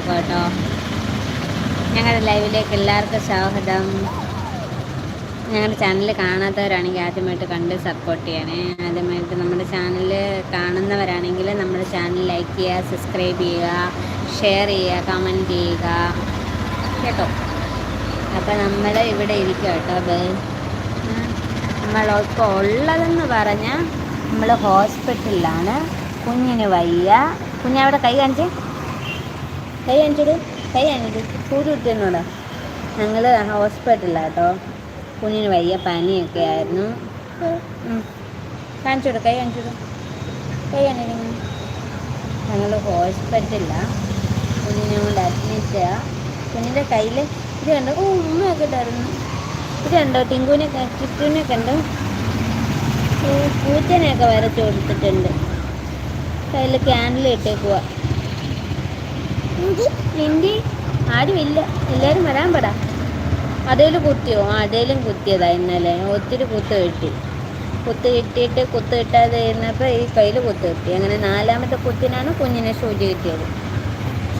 തുടങ്ങിയേക്കോ കേട്ടോ. ഞങ്ങളുടെ ലൈവിലേക്ക് എല്ലാവർക്കും സ്വാഗതം. ഞങ്ങളുടെ ചാനൽ കാണാത്തവരാണെങ്കിൽ ആദ്യമായിട്ട് കണ്ട് സപ്പോർട്ട് ചെയ്യണേ. ആദ്യമായിട്ട് നമ്മുടെ ചാനൽ കാണുന്നവരാണെങ്കിൽ നമ്മുടെ ചാനൽ ലൈക്ക് ചെയ്യുക സബ്സ്ക്രൈബ് ചെയ്യുക ഷെയർ ചെയ്യുക കമന്റ് ചെയ്യുക. കേട്ടോ? അപ്പോൾ നമ്മൾ ഇവിടെ ഇരിക്കുക കേട്ടോ നമ്മളിപ്പോൾ ഉള്ളതെന്ന് പറഞ്ഞാൽ നമ്മൾ ഹോസ്പിറ്റലിലാണ് കുഞ്ഞിന് വയ്യ. കുഞ്ഞവിടെ കൈ കാണിച്ചേ. കൈ കാണിച്ചിട്. കൈ കാണിച്ചിട്ട് കൂടി വിട്ടെന്നോടാ ഞങ്ങൾ ഹോസ്പിറ്റലിലാണ് കേട്ടോ കുഞ്ഞിന് വയ്യ പനിയൊക്കെ ആയിരുന്നു. കാണിച്ചോടും കൈ കാണിച്ചോടും. കൈ കാണിക്കുന്നു ഞങ്ങൾ ഹോസ്പിറ്റലിലാണ് കുഞ്ഞിനെ കൊണ്ട് അഡ്മിറ്റാണ് കുഞ്ഞിന്റെ കയ്യിൽ ഇത് കണ്ടോ? ഓ ഉമ്മയൊക്കെ ഇട്ടായിരുന്നു. ഇത് കണ്ടോ? ടിങ്കുവിനെ ചിറ്റുവിനെ കണ്ടോ? പൂച്ചനെയൊക്കെ വരച്ചു കൊടുത്തിട്ടുണ്ട്. കയ്യിൽ ക്യാൻഡിൽ ഇട്ടേക്കുക ആരുമില്ല. എല്ലാവരും വരാൻ പറ അതേൽ കുത്തിയോ? ആ അതേലും കുത്തിയതാ ഇന്നലെ. ഒത്തിരി കുത്ത് കിട്ടി. കുത്ത് കിട്ടിയിട്ട് കുത്ത് കിട്ടാതെ ഇരുന്നപ്പോൾ ഈ കയ്യിൽ കുത്ത് കിട്ടി. അങ്ങനെ നാലാമത്തെ കുത്തിനാണ് കുഞ്ഞിനെ സൂചി കിട്ടിയത്.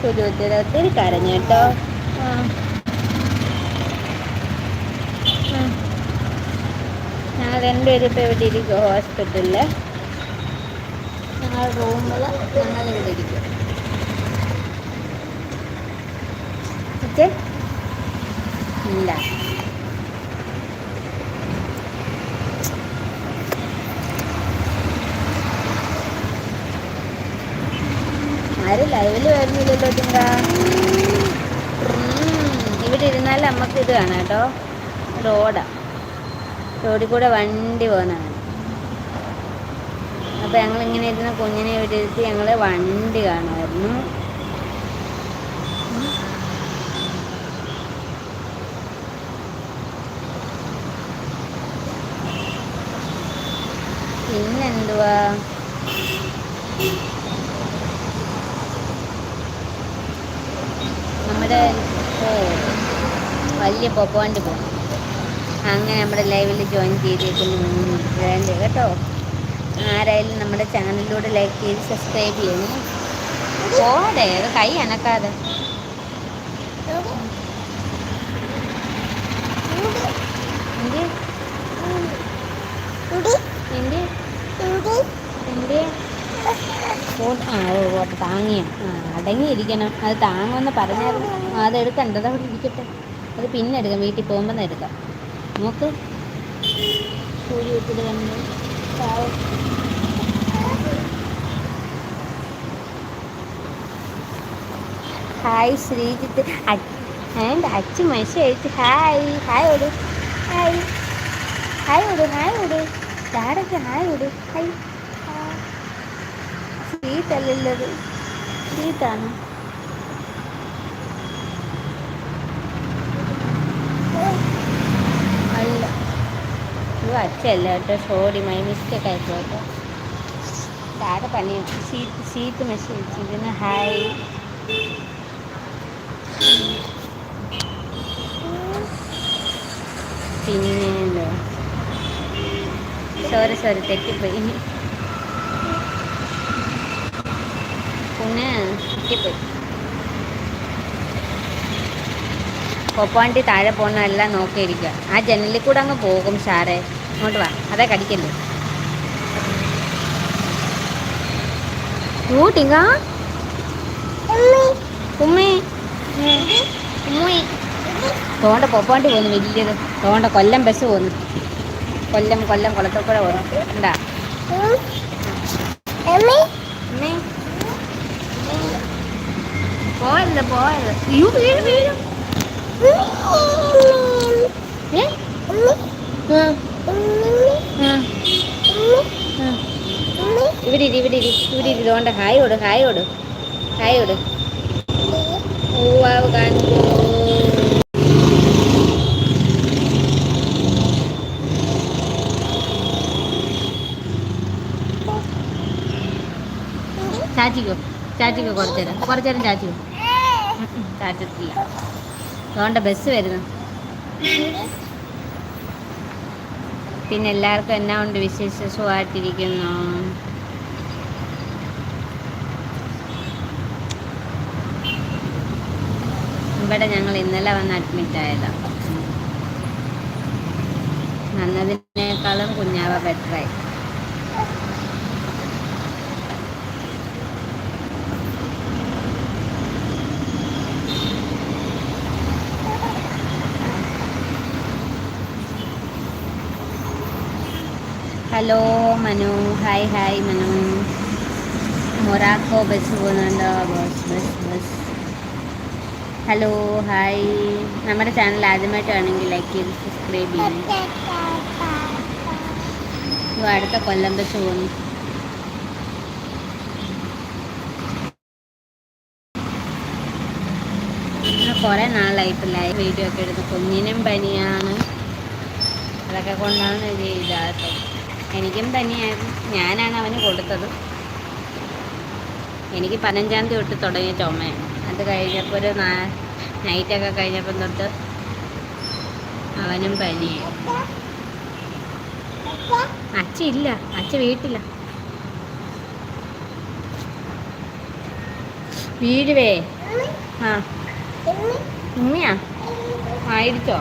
സൂചി കുത്തിയത് ഒത്തിരി കരഞ്ഞു കേട്ടോ. ഞങ്ങൾ രണ്ടുപേരും ഇപ്പോൾ ഇവിടെ ഇരിക്കും ഹോസ്പിറ്റലിൽ ഞങ്ങൾ റൂമിൽ ഞങ്ങൾ ഇവിടെ ഇരിക്കും ഇല്ല ആരും ലൈവിൽ വരുന്നില്ലല്ലോ ചിങ്ക ഇവിടെ ഇരുന്നാൽ നമുക്ക് ഇത് കാണാം കേട്ടോ. റോഡാ. റോഡിൽ കൂടെ വണ്ടി പോകുന്നതാണ്. അപ്പോൾ ഞങ്ങൾ ഇങ്ങനെ ഇരുന്ന കുഞ്ഞിനെ ഇവിടെ ഇരുത്തി ഞങ്ങൾ വണ്ടി കാണുമായിരുന്നു. പിന്നെന്തുവാ നമ്മുടെ ഓ വലിയ പോപ്പോണ്ട് പോകും അങ്ങനെ നമ്മുടെ ലൈവിൽ ജോയിൻ ചെയ്തേക്കുന്നു വേണ്ട കേട്ടോ. ആരായാലും നമ്മുടെ ചാനലിലൂടെ ലൈക്ക് ചെയ്ത് സബ്സ്ക്രൈബ് ചെയ്യണം. പോടെ കൈ അനക്കാതെ. താങ്ങിയ. ആ അടങ്ങിയിരിക്കണം. അത് താങ്ങുമെന്ന് പറഞ്ഞായിരുന്നു. അത് എടുക്കണ്ടത് അവിടെ ഇരിക്കട്ടെ. അത് പിന്നെ എടുക്കാം. വീട്ടിൽ പോകുമ്പോൾ എടുക്കാം. നോക്ക്. സൂര്യ വിട്ടിട്ട് കണ്ടു ഹായ് ശ്രീജിത്ത്. എന്റെ അച്ഛൻ മനുഷ്യ അയച്ചു ഹായ് ഹായ് ഓട്. ഹായ്. ഹായ് ഓട് ഹായ് ഓട്. ഡാഡൊക്കെ ഹായ് ഓട്. ഹായ്. സ്വീറ്റല്ലല്ലത് സ്വീറ്റാണ് അല്ല ഇത് അച്ഛല്ല കേട്ടോ സോറി മൈ മിസ്റ്റേക്ക് ആയിപ്പോ കേട്ടോ താഴെ പണി സീറ്റ് സീറ്റ് മെസ്സേജ് വെച്ചിരുന്നു ഹായ് പിന്നെ സോറി സോറി തെറ്റിപ്പോയി പിന്നെ തെറ്റിപ്പോയി കൊപ്പാണ്ടി താഴെ പോകുന്നതെല്ലാം നോക്കിയിരിക്കുക. ആ ജനലിൽ കൂടെ അങ്ങ് പോകും സാറേ. ഇങ്ങോട്ട് വാ. അതേ കടിക്കല്ലേ ഊട്ടിങ്ക ഉമ്മി. ഉമ്മി. തോണ്ട പൊപ്പാണ്ടി പോന്നു വലിയത്. തോണ്ട കൊല്ലം ബസ് പോന്നു. കൊല്ലം കൊല്ലം കുളത്തപ്പുഴ പോന്നു. എന്താ ഇവിടെ ഇരി ഇവിടെ ഇരി ഇവിടെ ഇരി. തോണ്ട ഹായ് കൊടു ഹായ് കൊടു ഹായ് കൊടു. പൂവാവ് കാണിക്കൂ ചാച്ചിക്കോ ചാച്ചിക്കോ കുറച്ചേരം കുറച്ചേരം ചാച്ചിക്കോ അതുകൊണ്ട് ബസ് വരുന്നു. പിന്നെ എല്ലാവർക്കും എന്നാ ഉണ്ട് വിശേഷ? സുഖമായിട്ടിരിക്കുന്നു? ഇവിടെ ഞങ്ങൾ ഇന്നലെ വന്ന് അഡ്മിറ്റ് ആയതാണ് വന്നതിനേക്കാളും കുഞ്ഞാവ ബെറ്ററായി hello Manu. Hi hi Manu. Morocco bus പോകുന്നുണ്ടോ? Bus bus bus. Hello hi. നമ്മുടെ ചാനൽ ആദ്യമായിട്ടാണെങ്കിൽ ലൈക്ക് ചെയ്ത് സബ്സ്ക്രൈബ് ചെയ്യണം അടുത്ത കൊല്ലം ബസ് പോകുന്നു. കുറേ നാളായി പിള്ളേർ വീഡിയോ ഒക്കെ എടുത്ത്. കുഞ്ഞിനും പനിയാണ്. അതൊക്കെ കൊണ്ടാണ് ഇത് ഇതാത്തത് എനിക്കും തന്നെയായിരുന്നു. ഞാനാണ് അവന് കൊടുത്തത്. എനിക്ക് പതിനഞ്ചാം തീയതി തൊട്ട് തുടങ്ങിയ ചുമയാണ്. അത് കഴിഞ്ഞപ്പോൾ ഒരു നാ നൈറ്റൊക്കെ കഴിഞ്ഞപ്പം തൊട്ട് അവനും പനിയായി. അച്ഛ ഇല്ല. അച്ഛ വീട്ടില്ല വീഴുവേ ആ. ഉമ്മയാ? ആയിരിച്ചോ?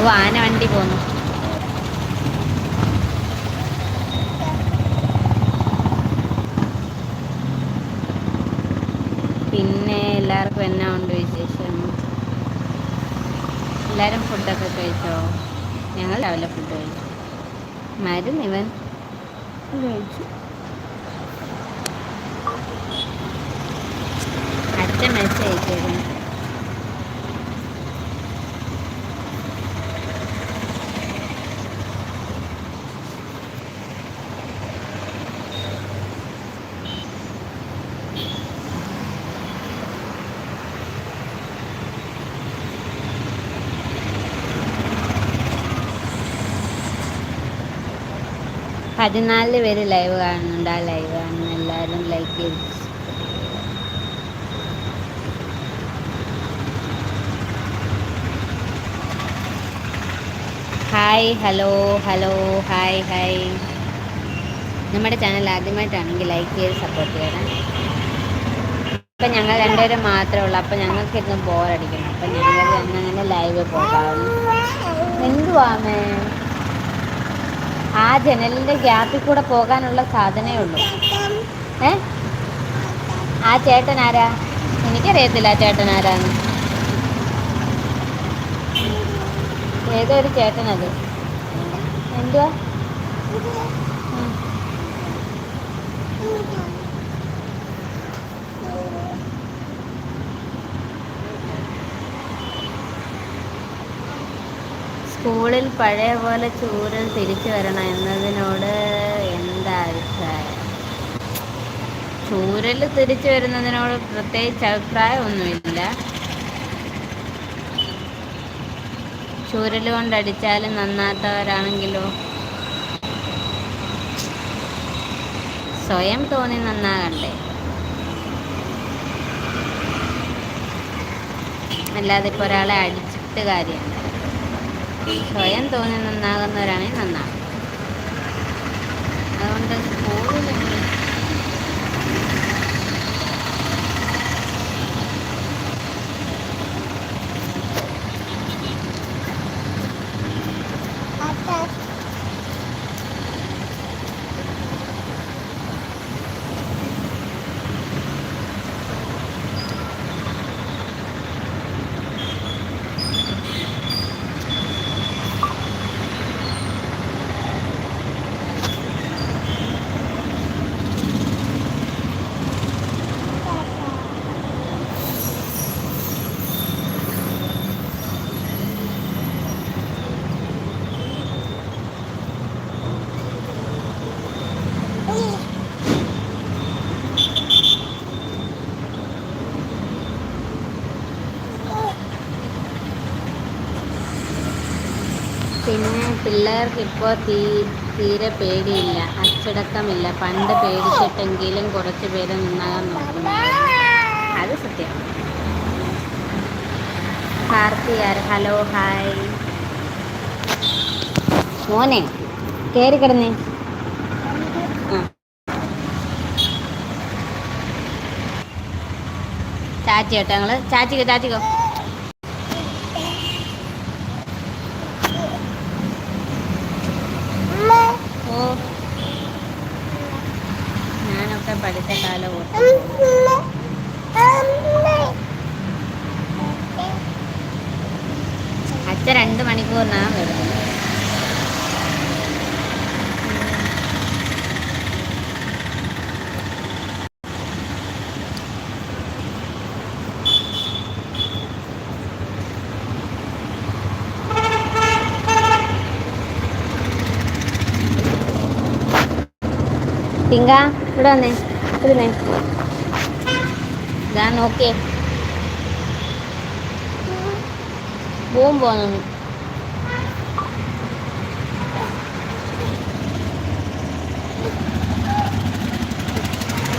ഓ ആന വണ്ടി പോന്നു. പിന്നെ എല്ലാവർക്കും എന്നാ ഉണ്ട് വിശേഷം? എല്ലാവരും ഫുഡൊക്കെ കഴിച്ചോ? ഞങ്ങൾ രാവിലെ ഫുഡ് കഴിച്ചു. മരുന്ന് ഇവൻ? കഴിച്ചു. അച്ഛൻ മെസ്സേജ് അയച്ചായിരുന്നു പതിനാല് പേര് ലൈവ് കാണുന്നുണ്ട്. ആ ലൈവ് കാണുന്ന എല്ലാവരും ലൈക്ക് ചെയ്ത് hi hello hello hi hi നമ്മുടെ ചാനൽ ആദ്യമായിട്ടാണെങ്കിൽ ലൈക്ക് ചെയ്ത് സപ്പോർട്ട് ചെയ്യണം. ഇപ്പം ഞങ്ങൾ രണ്ടുപേരും മാത്രമേ ഉള്ളൂ. അപ്പം ഞങ്ങൾക്ക് ഇരുന്ന് ബോറടിക്കണം അപ്പം ഞങ്ങൾ അങ്ങനെ ലൈവ് പോകാം. എന്തുവാമേ ആ ജനലിന്റെ ഗ്യാപ്പിൽ കൂടെ പോകാനുള്ള സാധനമേ ഉള്ളൂ. ഏ? ആ ചേട്ടൻ ആരാ? എനിക്കറിയത്തില്ല ആ ചേട്ടൻ ആരാന്ന്. ഏതോ ഒരു ചേട്ടനത്. എന്തുവാ? സ്കൂളിൽ പഴയ പോലെ ചൂരൽ തിരിച്ചു വരണം എന്നതിനോട് എന്താ അഭിപ്രായം? ചൂരൽ തിരിച്ചു വരുന്നതിനോട് പ്രത്യേകിച്ച് അഭിപ്രായമൊന്നുമില്ല. ചൂരൽ കൊണ്ടടിച്ചാലും നന്നാത്തവരാണെങ്കിലോ? സ്വയം തോന്നി നന്നാകണ്ടേ? അല്ലാതെ ഇപ്പോൾ ഒരാളെ അടിച്ചിട്ട് കാര്യമുണ്ട് സ്വയം തോന്നി നന്നാകുന്നവരാണെങ്കിൽ നന്നാകും അതുകൊണ്ട് സ്കൂളിൽ പിള്ളേർക്കിപ്പോൾ തീ തീരെ പേടിയില്ല. അച്ചടക്കമില്ല. പണ്ട് പേടിച്ചിട്ടെങ്കിലും കുറച്ച് പേര് നന്നാകാൻ നോക്കുന്നു അത് സത്യം. Bharathiyar hello hi. മോനെ കയറി കിടന്നേ. ചാച്ചി കേട്ടോ ഞങ്ങൾ ചാച്ചിക്കോ ചാച്ചിക്കോ. പഠിച്ച കാലം അച്ഛൻ രണ്ട് മണിക്കൂറിനാണ് വരുന്നത്. തിങ്ക ഇവിടെ Then okay. Boom boom.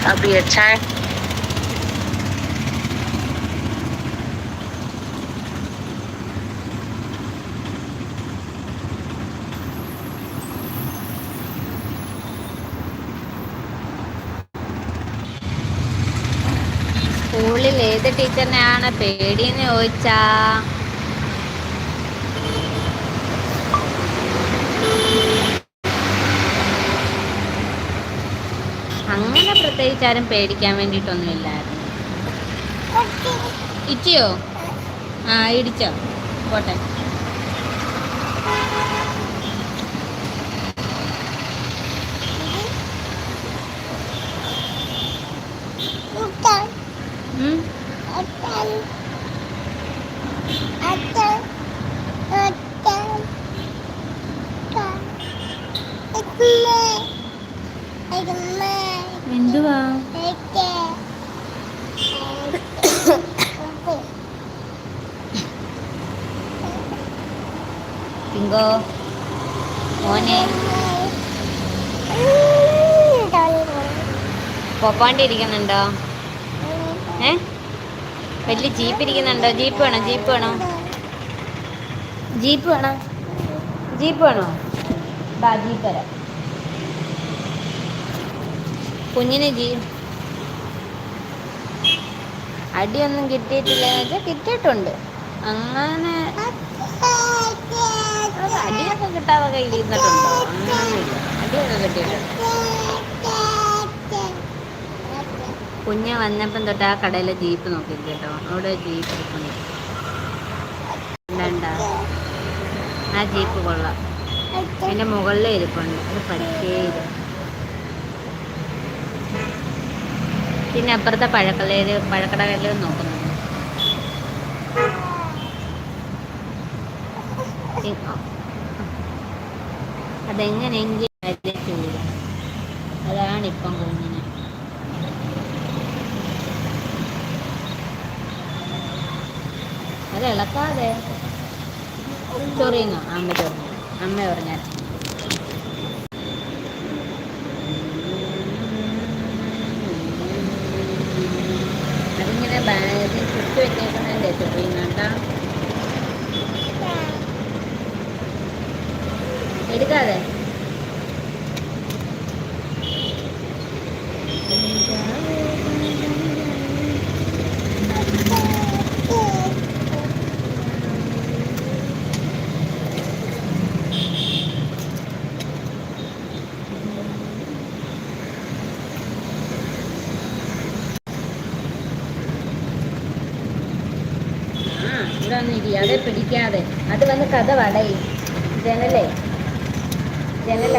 I'll be a tank. ടീച്ചറിനെയാണ് പേടിയെന്ന് ചോദിച്ചാ? അങ്ങനെ പ്രത്യേകിച്ച് ആരും പേടിക്കാൻ വേണ്ടിട്ടൊന്നും ഇല്ലായിരുന്നു. ഇച്ചിയോ ആ ഇടിച്ചോ. പോട്ടെ. പിങ്കോ മോനെ. പൊപ്പാണ്ടി ഇരിക്കുന്നുണ്ടോ? ഏ? വലിയ ജീപ്പ് ഇരിക്കുന്നുണ്ടോ? ജീപ്പ് വേണോ? ജീപ്പ് വേണോ? ജീപ്പ് വേണോ? ജീപ്പ് വേണോ? ബാ ജീപ്പ് തരാം. കുഞ്ഞിന് ജീ അടിയൊന്നും കിട്ടിയിട്ടില്ല വെച്ചാൽ കിട്ടിയിട്ടുണ്ട്. അങ്ങനെ അടിയൊക്കെ കിട്ടാതെ കയ്യിൽ ഇരുന്നിട്ടുണ്ടോ? അടിയൊക്കെ കിട്ടിയിട്ടുണ്ട് കുഞ്ഞ് വന്നപ്പം തൊട്ട് ആ കടയിലെ ജീപ്പ് നോക്കി കേട്ടോ. അവിടെ ജീപ്പ് ഇരിപ്പുണ്ട്. വേണ്ട. ആ ജീപ്പ് കൊള്ളാം. എന്റെ മുകളിൽ ഇരിപ്പുണ്ട്. അത് ഇല്ല പിന്നെ അപ്പുറത്തെ പഴക്കടയിൽ പഴക്കടകളിൽ നോക്കുന്നുണ്ട് ഇ- അതെങ്ങനെയെങ്കിലും അതിലെ ചൂട് അതാണ് ഇപ്പം കുഞ്ഞിന് അത് ഇളക്കാതെ ചൊറിയുന്നു അമ്മ ചൊറിഞ്ഞു അമ്മ പറഞ്ഞാൽ അതിങ്ങനെ ബാഗിൽ ചുറ്റി വെച്ചേക്കുന്നതിന്റെ ചൊറിയുന്നു കേട്ടാ എടുക്കാതെ ആ അതെ പിടിക്കാതെ. അത് വന്ന് കഥ വടയും ജനലേ. ജനല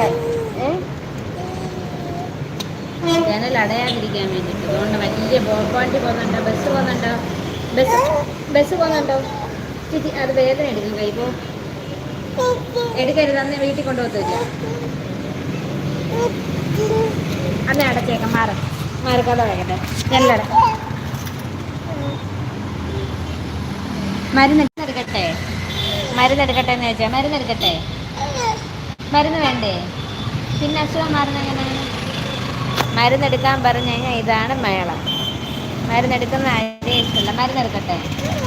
ജനൽ അടയാതിരിക്കാൻ വേണ്ടിയിട്ട് അതുകൊണ്ട് വലിയ ബോപ്പാണ്ടി പോകുന്നുണ്ടോ? ബസ് പോകുന്നുണ്ടോ? ബസ് ബസ് പോകുന്നുണ്ടോ? ചേച്ചി അത് വേദന എടുക്കും കൈ പോ. എടുക്കരുത് അന്ന് വീട്ടിൽ കൊണ്ടുപോകത്തില്ല അന്ന് അടച്ചേക്കാം മാറ. മാറിക്കാതെ വയ്ക്കട്ടെ ജനലട മരുന്ന് എടുക്കട്ടെ മരുന്ന് എടുക്കട്ടെ എന്ന് ചോദിച്ചാൽ മരുന്ന് എടുക്കട്ടെ മരുന്ന് വേണ്ടേ? പിന്നെ അസുഖം മാറുന്ന എങ്ങനെ മരുന്നെടുക്കാൻ പറഞ്ഞു കഴിഞ്ഞാൽ ഇതാണ് മേള. മരുന്നെടുക്കുന്ന ആരെയും ഇഷ്ടമല്ല. മരുന്നെടുക്കട്ടെ?